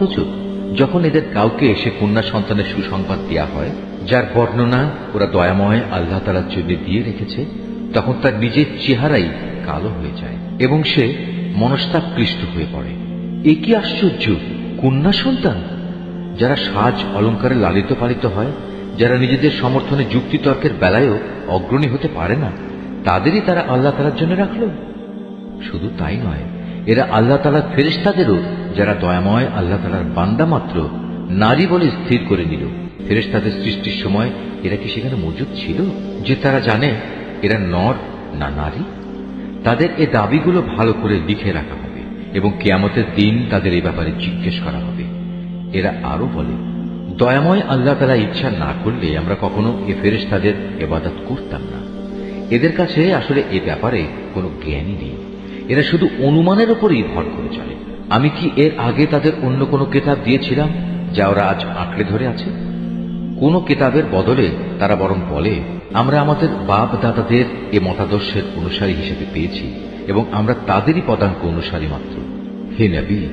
অথচ যখন এদের কাউকে এসে কন্যা সন্তানের সুসংবাদ দেওয়া হয়, যার বর্ণনা ওরা দয়াময় আল্লাহ তালার জন্য দিয়ে রেখেছে, তখন তার নিজের চেহারাই কালো হয়ে যায় এবং সে মনস্তাপকৃষ্ট হয়ে পড়ে। এ কি আশ্চর্য! কন্যা সন্তান! যারা সাজ অলঙ্কারে লালিত পালিত হয়, যারা নিজেদের সমর্থনে যুক্তিতর্কের বেলায়ও অগ্রণী হতে পারে না, তাদেরই তারা আল্লাহ তালার জন্য রাখল। শুধু তাই নয়, এরা আল্লাহ তালার ফেরেস্তাদেরও যারা দয়াময়, আল্লাহ তালার বান্দা মাত্র, নারী বলে স্থির করে নিল। ফেরেস্তাদের সৃষ্টির সময় এরা কি সেখানে মজুদ ছিল? যে তারা জানে, এরা নর না নারী? তাদের এ দাবিগুলো ভালো করে লিখে রাখা হবে এবং কেয়ামতের দিন তাদের এই ব্যাপারে জিজ্ঞেস করা হবে। এরা আরও বলে, দয়াময় আল্লাহ তালা ইচ্ছা না করলে আমরা কখনো এ ফেরেস্তাদের এবাদত করতাম না। এদের কাছে আসলে এ ব্যাপারে কোনো জ্ঞানই নেই। এরা শুধু অনুমানের উপরই ভর করে চলে। আমি কি এর আগে তাদের অন্য কোনো কেতাব দিয়েছিলাম, যা ওরা আজ আঁকড়ে ধরে আছে? কোন কেতাবের বদলে তারা বরং বলে, আমরা আমাদের বাপ দাদাদের এ মতাদর্শের অনুসারী হিসেবে পেয়েছি, এবং আমরা তাদেরই পদাঙ্ক অনুসারী মাত্র। হে নবী,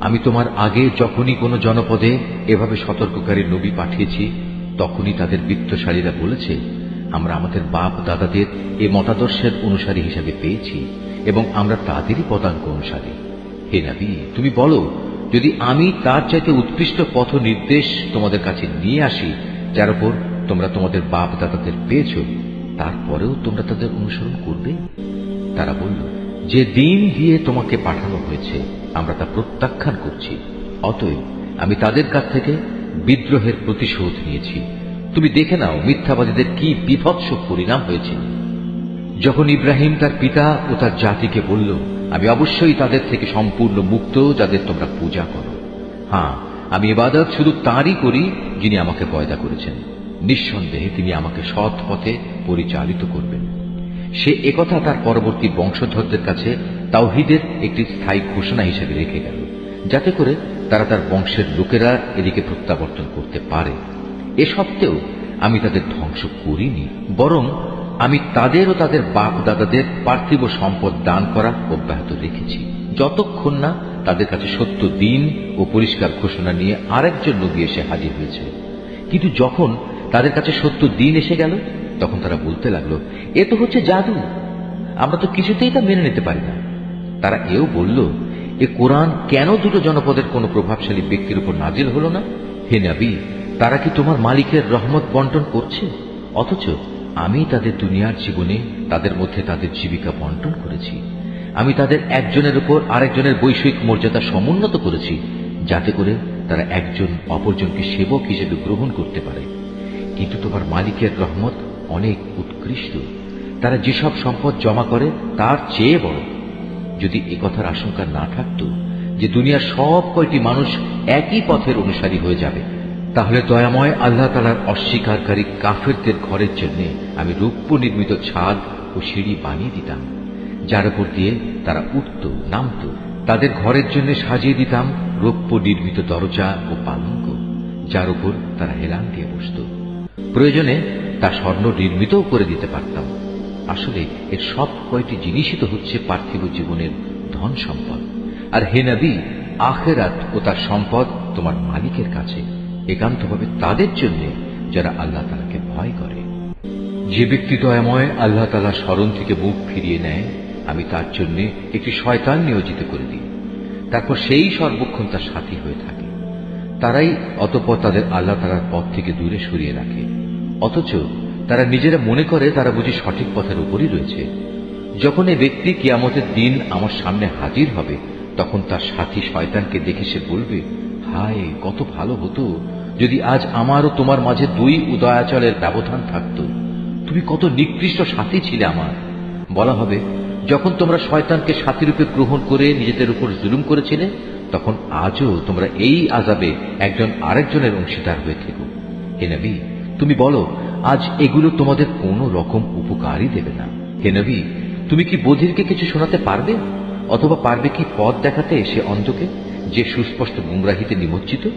আমি তোমার আগে যখনই কোনো জনপদে এভাবে সতর্ককারী নবী পাঠিয়েছি, তখনই তাদের বৃত্তশালীরা বলেছে, আমরা আমাদের বাপ দাদাদের এ মতাদর্শের অনুসারী হিসেবে পেয়েছি, এবং আমরা তাদেরই পদাঙ্ক অনুসারী। হে নবী, তুমি বলো, যদি আমি তার চাইতে উৎকৃষ্ট পথ নির্দেশ তোমাদের কাছে নিয়ে আসি, যার উপর তোমরা তোমাদের বাপ দাদাদের পেয়েছ, তারপরেও তোমরা তাদের অনুসরণ করবে? তারা বলল, যে দিন দিয়ে তোমাকে পাঠানো হয়েছে, আমরা তা প্রত্যাখ্যান করছি। অতএব আমি তাদের কাছ থেকে বিদ্রোহের প্রতিশোধ নিয়েছি। তুমি দেখে নাও মিথ্যাবাদীদের কি বিভৎস পরিণাম হয়েছে। যখন ইব্রাহিম তার পিতা ও তার জাতিকে বলল আমি অবশ্যই তাদের থেকে সম্পূর্ণ মুক্ত, যাদের তোমরা পূজা করো। হ্যাঁ আমি এবাদত শুধু তাঁরই করি, যিনি আমাকে পয়দা করেছেন। নিঃসন্দেহে তিনি আমাকে সৎ পথে পরিচালিত করবেন। সে একথা তার পরবর্তী বংশধরদের কাছে তাওহিদের একটি স্থায়ী ঘোষণা হিসেবে রেখে গেল, যাতে করে তারা তার বংশের লোকেরা এদিকে প্রত্যাবর্তন করতে পারে। এ সত্ত্বেও আমি তাদের ধ্বংস করিনি, বরং আমি তাদের ও তাদের বাপ দাদাদের পার্থিব সম্পদ দান করা অব্যাহত রেখেছি। যতক্ষণ না তাদের কাছে সত্য দিন ও পরিষ্কার ঘোষণা নিয়ে আরেকজন নবী এসে হাজির হয়েছে। কিন্তু যখন তাদের কাছে সত্য দিন এসে গেল, তখন তারা বলতে লাগল, এ তো হচ্ছে জাদু। আমরা তো কিছুতেই তা মেনে নিতে পারি না। তারা এও বলল, এ কোরআন কেন দুটো জনপদের কোনো প্রভাবশালী ব্যক্তির উপর নাজিল হলো না? হে নবী, তারা কি তোমার মালিকের রহমত বন্টন করছে? অথচ আমি তাদের দুনিয়ার জীবনে তাদের মধ্যে তাদের জীবিকা বন্টন করেছি। আমি তাদের একজনের উপর আরেকজনের বৈষয়িক মর্যাদা সমুন্নত করেছি, যাতে করে তারা একজন অপরজনকে সেবক হিসেবে গ্রহণ করতে পারে। কিন্তু তোমার মালিকের রহমত অনেক উৎকৃষ্ট। তারা যেসব সম্পদ জমা করে, তার চেয়ে বড়। যদি এ কথার আশঙ্কা না থাকত যে দুনিয়ার সব কয়টি মানুষ একই পথের অনুসারী হয়ে যাবে তাহলে দয়াময় আল্লাহ তালার অস্বীকারী কাফেরদের ঘরের জন্য আমি রূপ্য নির্মিত ছাদ ও সিঁড়ি বানিয়ে দিতাম। যার উপর দিয়ে তারা উঠত, নামত। তাদের ঘরের জন্য সাজিয়ে দিতাম রৌপ্য নির্মিত দরজা ও পালঙ্ক, যার উপর তারা হেলান দিয়ে বসত। প্রয়োজনে তা স্বর্ণ নির্মিতও করে দিতে পারতাম। আসলে এর সব কয়টি জিনিসই তো হচ্ছে পার্থিব জীবনের ধন সম্পদ। আর হে নবী, আখেরাত ও তার সম্পদ তোমার মালিকের কাছে। একান্তভাবে তাদের জন্য যারা আল্লাহ তালাকে ভয় করে। যে ব্যক্তি দয়াময় আল্লাহ তালা স্মরণ থেকে মুখ ফিরিয়ে নেয়, আমি তার জন্য একটি শয়তান নিয়োজিত করে দিই। তারপর সেই সর্বক্ষণ তার সাথী হয়ে থাকে। তারাই অতপর তাদের আল্লাহ তালার পথ থেকে দূরে সরিয়ে রাখে। অথচ তারা নিজেরা মনে করে তারা বুঝি সঠিক পথের উপরই রয়েছে। যখন এ ব্যক্তি কিয়ামতের দিন আমার সামনে হাজির হবে, তখন তার সাথী শয়তানকে দেখে সে বলবে, হায়, কত ভালো হতো যদি আজ আমার ও তোমার মাঝে দুই উদয়াচলের ব্যবধান থাকত, তুমি কত নিকৃষ্ট সাথী ছিলে আমার। বলা হবে, যখন তোমরা শয়তানকে সাথীরূপে গ্রহণ করে নিজেদের উপর জুলুম করেছিলে, তখন আজও তোমরা এই আজাবে একজন আরেকজনের অংশীদার হয়ে থেকো। হে নবী, তুমি বলো, আজ এগুলো তোমাদের কোনো রকম উপকারই দেবে না। হে নবী, তুমি কি বধিরকে কিছু শোনাতে পারবে? অথবা পারবে কি পথ দেখাতে সে অন্ধকে, যে সুস্পষ্ট গুমরাহিতে নিমজ্জিত?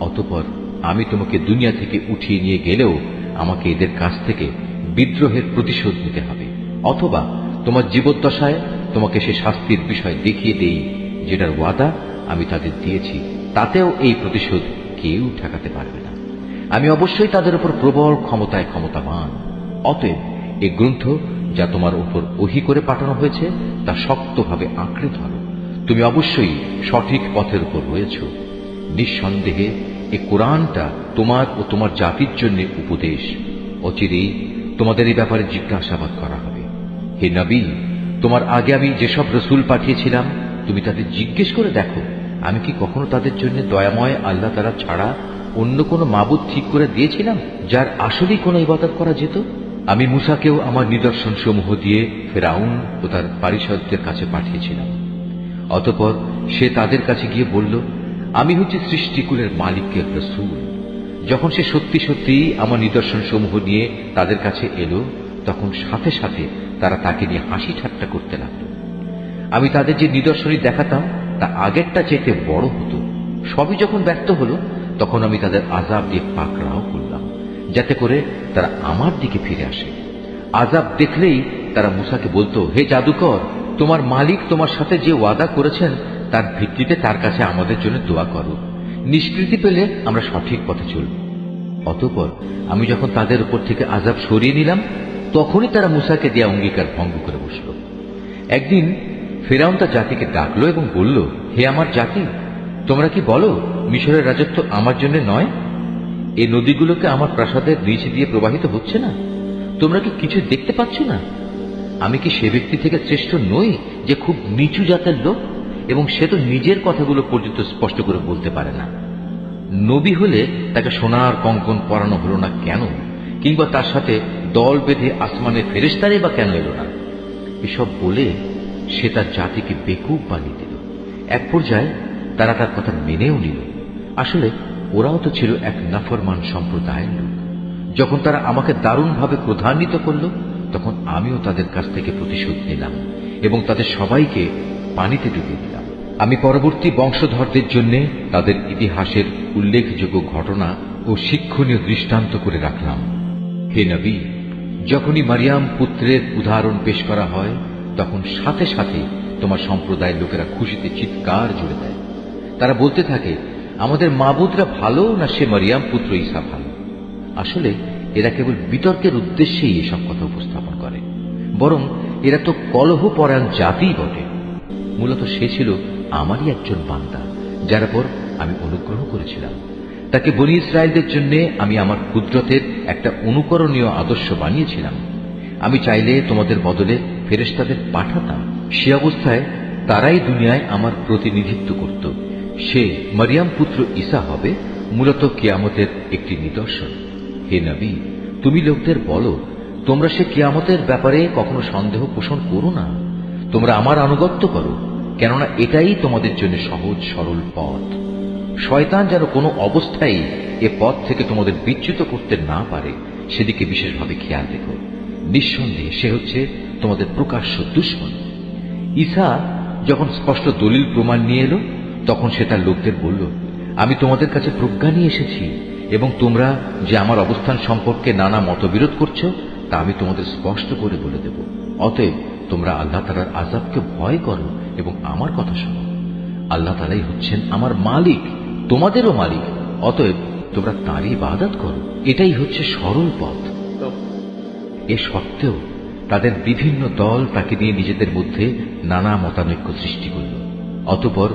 অতপর আমি তোমাকে দুনিয়া থেকে উঠিয়ে নিয়ে গেলেও আমাকে এদের কাছ থেকে বিদ্রোহের প্রতিশোধ নিতে হবে। অথবা তোমার জীবদ্দশায় তোমাকে সে শাস্তির বিষয় দেখিয়ে দেই, যেটার ওয়াদা আমি তাদের দিয়েছি। তাতেও এই প্রতিশোধ কেউ ঠেকাতে পারবে না। আমি অবশ্যই তাদের উপর প্রবল ক্ষমতায় ক্ষমতাবান। অতএব এ গ্রন্থ যা তোমার উপর ওহি করে পাঠানো হয়েছে, তা শক্তভাবে আঁকড়ে ধরো। তুমি অবশ্যই সঠিক পথের উপর রয়েছ। নিঃসন্দেহে এ কোরআনটা তোমার ও তোমার জাতির জন্য উপদেশ। অচিরেই তোমাদের এই ব্যাপারে জিজ্ঞাসাবাদ করা হবে। হে নবী, তোমার আগে আমি যেসব রসুল পাঠিয়েছিলাম, তুমি তাদের জিজ্ঞেস করে দেখো। আমি কি কখনো তাদের জন্য দয়াময় আল্লাহ তারা ছাড়া অন্য কোনো মাবুদ ঠিক করে দিয়েছিলাম, যার আসলেই কোনো ইবাদত করা যেত? আমি মুসাকেও আমার নিদর্শন সমূহ দিয়ে ফেরাউন ও তার পারিষদদের কাছে পাঠিয়েছিলাম। অতপর সে তাদের কাছে গিয়ে বলল আমি হচ্ছি সৃষ্টিকুলের মালিকের রসুল। যখন সে সত্যি সত্যি আমার নিদর্শন সমূহ নিয়ে তাদের কাছে এলো, তখন সাথে সাথে তারা তাকে নিয়ে হাসি ঠাট্টা করতে লাগল। আমি তাদের যে নিদর্শনী দেখাতাম, তা আগেরটা চাইতে বড় হতো। সবই যখন ব্যর্থ হলো, তখন আমি তাদের আজাব দিয়ে পাকড়াও করলাম, যাতে করে তারা আমার দিকে ফিরে আসে। আজাব দেখলেই তারা মুসাকে বলতো, হে জাদুকর, তোমার মালিক তোমার সাথে যে ওয়াদা করেছেন তার ভিত্তিতে তার কাছে আমাদের জন্য দোয়া করো। নিষ্কৃতি পেলে আমরা সঠিক পথে চলব। অতপর আমি যখন তাদের উপর থেকে আজাব সরিয়ে নিলাম, তখনই তারা মুসাকে দেয়া অঙ্গীকার ভঙ্গ করে বসল। একদিন ফেরাউন তার জাতিকে ডাকলো এবং বলল, হে আমার জাতি, তোমরা কি বলো, মিশরের রাজত্ব আমার জন্য নয়? এই নদীগুলোকে আমার প্রাসাদের নিচে দিয়ে প্রবাহিত হচ্ছে না? তোমরা কি কিছু দেখতে পাচ্ছ না? আমি কি সে ব্যক্তি থেকে শ্রেষ্ঠ নই যে খুব নিচু জাতের লোক? এবং সে তো নিজের কথাগুলো পর্যন্ত স্পষ্ট করে বলতে পারে না। নবী হলে তাকে সোনার কঙ্কন পরানো হলো না কেন? কিংবা তার সাথে দল বেঁধে আসমানে ফেরেস্তারে বা কেন এলো না? এসব বলে সে তার জাতিকে বেকুব বানিয়ে দিল। এক পর্যায়ে তারা তার কথা মেনেও নিল। আসলে ওরাও তো ছিল এক নাফরমান সম্প্রদায়ের লোক। যখন তারা আমাকে দারুণভাবে ক্রধান্বিত করল, তখন আমিও তাদের কাছ থেকে প্রতিশোধ নিলাম এবং তাদের সবাইকে পানিতে ডুবিয়ে দিলাম। আমি পরবর্তী বংশধরদের জন্য তাদের ইতিহাসের উল্লেখযোগ্য ঘটনা ও শিক্ষণীয় দৃষ্টান্ত করে রাখলাম। হে নবী, যখনই মারিয়াম পুত্রের উদাহরণ পেশ করা হয়, তখন সাথে সাথে তোমার সম্প্রদায়ের লোকেরা খুশিতে চিৎকার জুড়ে দেয়। তারা বলতে থাকে, আমাদের মাবুদরা ভালো না সে মারিয়াম পুত্র ঈসা ভালো? আসলে, এরা কেবল বিতর্কের উদ্দেশ্যেই এসব কথা উপস্থাপন করে, বরং এরা তো কলহ পরায়ণ জাতিই বটে। মূলত সে ছিল আমারই একজন বান্দা, যার উপর আমি অনুগ্রহ করেছিলাম। তাকে বনি ইসরায়েলদের জন্য আমি আমার কুদরতের একটা অনুকরণীয় আদর্শ বানিয়েছিলাম। আমি চাইলে তোমাদের বদলে ফেরেস্তাদের পাঠাতাম। সে অবস্থায় তারাই দুনিয়ায় আমার প্রতিনিধিত্ব করত। সে মারিয়াম পুত্র ঈসা হবে মূলত কেয়ামতের একটি নিদর্শন। হে নবী, তুমি লোকদের বলো, তোমরা সে কেয়ামতের ব্যাপারে কখনো সন্দেহ পোষণ করো না? তোমরা আমার আনুগত্য করো, কেননা এটাই তোমাদের জন্য সহজ, সরল পথ। শয়তান যেন কোনো অবস্থায় এ পথ থেকে তোমাদের বিচ্যুত করতে না পারে, সেদিকে বিশেষভাবে খেয়াল রেখো। নিঃসন্দেহে সে হচ্ছে তোমাদের প্রকাশ্য দুশ্মন। ঈসা যখন স্পষ্ট দলিল প্রমাণ নিয়ে এলো, তখন সে তার লোকদের বলল, আমি তোমাদের কাছে প্রজ্ঞা নিয়ে এসেছি, এবং তোমরা যে আমার অবস্থান সম্পর্কে নানা মতবিরোধ করছ, তা আমি তোমাদের স্পষ্ট করে বলে দেব। অতএব তোমরা আল্লাহ তালার আজাবকে ভয় করো এবং আমার কথা শোনো। আল্লাহ তালাই হচ্ছেন আমার মালিক, তোমাদেরও মালিক। অতএব তোমরা তাঁরই বাদাত করো। এটাই হচ্ছে সরল পথ। এ সত্ত্বেও তাদের বিভিন্ন দল তাকে নিয়ে নিজেদের মধ্যে নানা মতানৈক্য সৃষ্টি করল। অতপর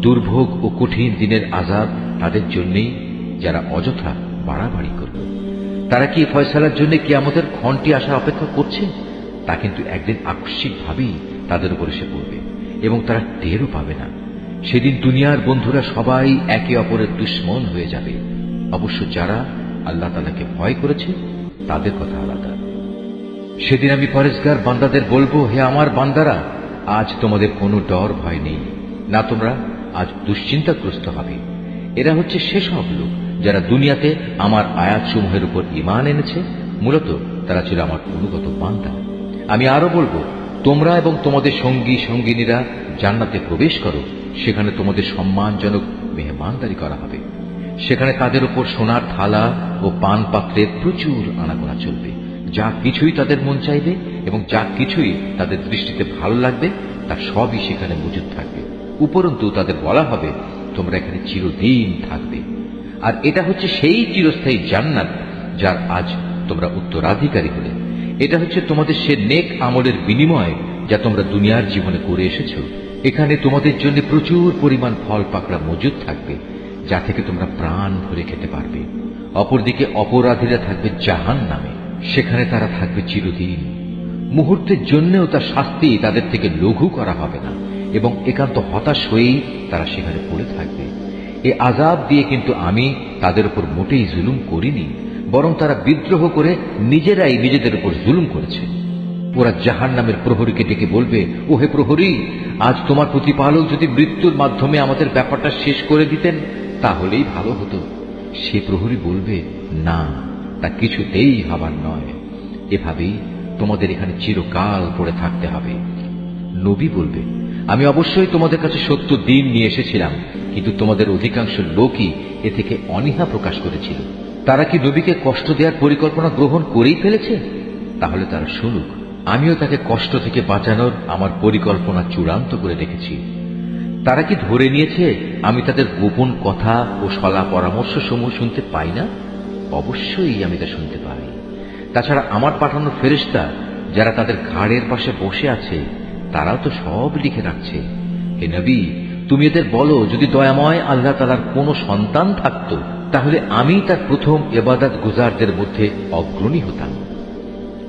দুর্ভোগ ও কঠিন দিনের আজাব তাদের জন্যেই যারা অযথা বাড়াবাড়ি করল। তারা কি ফয়সালার জন্য কি আমাদের ক্ষণটি আসা অপেক্ষা করছে? তা কিন্তু একদিন আকস্মিকভাবেই তাদের উপর এসে পড়বে এবং তারা টেরও পাবে না। সেদিন দুনিয়ার বন্ধুরা সবাই একে অপরের দুশ্মন হয়ে যাবে। অবশ্য যারা আল্লাহ তালাকে ভয় করেছে, তাদের কথা আলাদা। সেদিন আমি পরেশগার বান্দাদের বলব, হে আমার বান্দারা, আজ তোমাদের কোনো ডর ভয় নেই। না তোমরা আজ দুশ্চিন্তাগ্রস্ত হবে। এরা হচ্ছে সেসব লোক যারা দুনিয়াতে আমার আয়াতসমূহের উপর ইমান এনেছে। মূলত তারা ছিল আমার অনুগত বান্দা। আমি আরও বলব, তোমরা এবং তোমাদের সঙ্গী, সঙ্গিনীরা জান্নাতে প্রবেশ করো, সেখানে তোমাদের সম্মানজনক মেহমানদারি করা হবে। সেখানে তাদের উপর সোনার থালা ও পান পাত্রের প্রচুর আনাগোনা চলবে। যা কিছুই তাদের মন চাইবে এবং যা কিছুই তাদের দৃষ্টিতে ভালো লাগবে, তা সবই সেখানে মজুদ থাকবে। উপরন্তু তাদের বলা হবে, তোমরা এখানে চিরদিন থাকবে। আর এটা হচ্ছে সেই চিরস্থায়ী জান্নাত, যার আজ তোমরা উত্তরাধিকারী হলে। এটা হচ্ছে তোমাদের সে নেক আমলের বিনিময় যা তোমরা দুনিয়ার জীবনে করে এসেছ। এখানে তোমাদের জন্য প্রচুর পরিমাণ ফল পাকড়া মজুদ থাকবে, যা থেকে তোমরা প্রাণ ভরে খেতে পারবে। অপরদিকে অপরাধীরা থাকবে জাহান নামে, সেখানে তারা থাকবে চিরদিন। মুহূর্তের জন্যও তার শাস্তি তাদের থেকে লঘু করা হবে না, এবং একান্ত হতাশ হয়েই তারা সেখানে পড়ে থাকবে। এ আজাব দিয়ে কিন্তু আমি তাদের উপর মোটেই জুলুম করিনি বরং তারা বিদ্রোহ করে নিজেরাই নিজেদের উপর জুলুম করেছে। ওরা জাহান নামের প্রহরীকে ডেকে বলবে ও হে প্রহরী, আজ তোমার প্রতিপালক যদি মৃত্যুর মাধ্যমে আমাদের ব্যাপারটা শেষ করে দিতেন, তাহলেই ভালো হতো। সে প্রহরী বলবে, না, তা কিছুতেই হবার নয়। এভাবেই তোমাদের এখানে চিরকাল পড়ে থাকতে হবে। নবী বলবে, আমি অবশ্যই তোমাদের কাছে সত্য দিন নিয়ে এসেছিলাম, কিন্তু তোমাদের অধিকাংশ লোকই এ থেকে অনীহা প্রকাশ করেছিল। তারা কি নবীকে কষ্ট দেওয়ার পরিকল্পনা গ্রহণ করেই ফেলেছে? তাহলে তারা শুনুক, আমিও তাকে কষ্ট থেকে বাঁচানোর আমার পরিকল্পনা চূড়ান্ত করে রেখেছি। তারা কি ধরে নিয়েছে আমি তাদের গোপন কথা ও সলা পরামর্শ সমূহ শুনতে পাই না? অবশ্যই আমি তা শুনতে পাই। তাছাড়া আমার পাঠানো ফেরিস্তা যারা তাদের ঘাড়ের পাশে বসে আছে, তারাও তো সব লিখে রাখছে। হে নবী, তুমি এদের বলো, যদি দয়াময় আল্লাহ তালার কোনো সন্তান থাকত তাহলে আমি তার প্রথম এবাদাত গুজারদের মধ্যে অগ্রণী হতাম।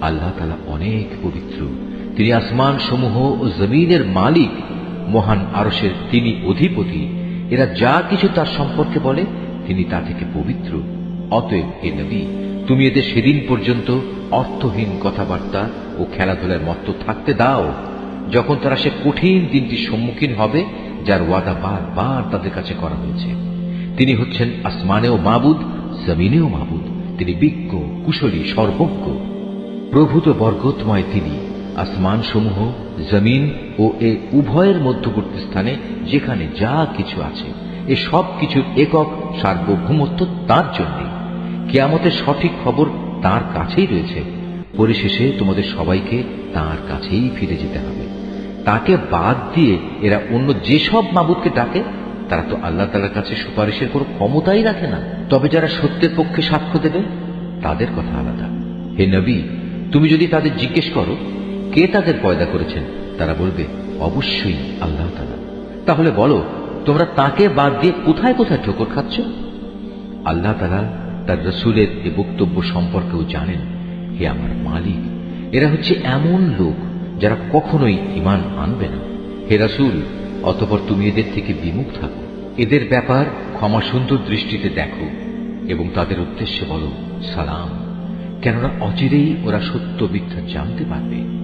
আল্লাহ তালা অনেক পবিত্র। তিনি আসমান সমূহ ও জমিনের মালিক, মহান আরসের তিনি অধিপতি। এরা যা কিছু তার সম্পর্কে বলে, তিনি তা থেকে পবিত্র। অতএব হে নবী, তুমি এদের সেদিন পর্যন্ত অর্থহীন কথাবার্তা ও খেলাধুলার মত্ত থাকতে দাও। যখন তারা সে কঠিন দিনটির সম্মুখীন হবে, যার ওয়াদা বারবার তাদের কাছে করা হয়েছে। তিনি হচ্ছেন আসমানেও মাবুদ জমিনেও মাবুদ। তিনি বিজ্ঞ, কুশলী, সর্বজ্ঞ। প্রভূত বর্গতময় তিনি। আসমান সমূহ জমিন ও এ উভয়ের মধ্যবর্তী স্থানে যেখানে যা কিছু আছে, এ সব কিছুর একক সার্বভৌমত্ব তার জন্যে। কেয়ামতের সঠিক খবর তার কাছেই রয়েছে। পরিশেষে তোমাদের সবাইকে তার কাছেই ফিরে যেতে হবে। তাকে বাদ দিয়ে এরা অন্য যেসব মাবুদকে ডাকে তারা তো আল্লাহ তালার কাছে সুপারিশের কোনো ক্ষমতাই রাখে না। তবে যারা সত্যের পক্ষে সাক্ষ্য দেবে, তাদের কথা আলাদা। হে নবী, তুমি যদি তাদের জিজ্ঞেস করো, কে তাদের পয়দা করেছেন, তারা বলবে, অবশ্যই আল্লাহ তালা। তাহলে বলো, তোমরা তাকে বাদ দিয়ে কোথায় কোথায় ঠোকর খাচ্ছ? আল্লাহ তালা তার রসুলের এ বক্তব্য সম্পর্কেও জানেন, হে আমার মালিক, এরা হচ্ছে এমন লোক যারা কখনোই ইমান আনবে না। হে রাসুল, অতপর তুমি এদের থেকে বিমুখ থাকো। এদের ব্যাপার ক্ষমা সুন্দর দৃষ্টিতে দেখো এবং তাদের উদ্দেশ্যে বলো, সালাম। কেননা অচিরেই ওরা সত্য মিথ্যা জানতে পারবে।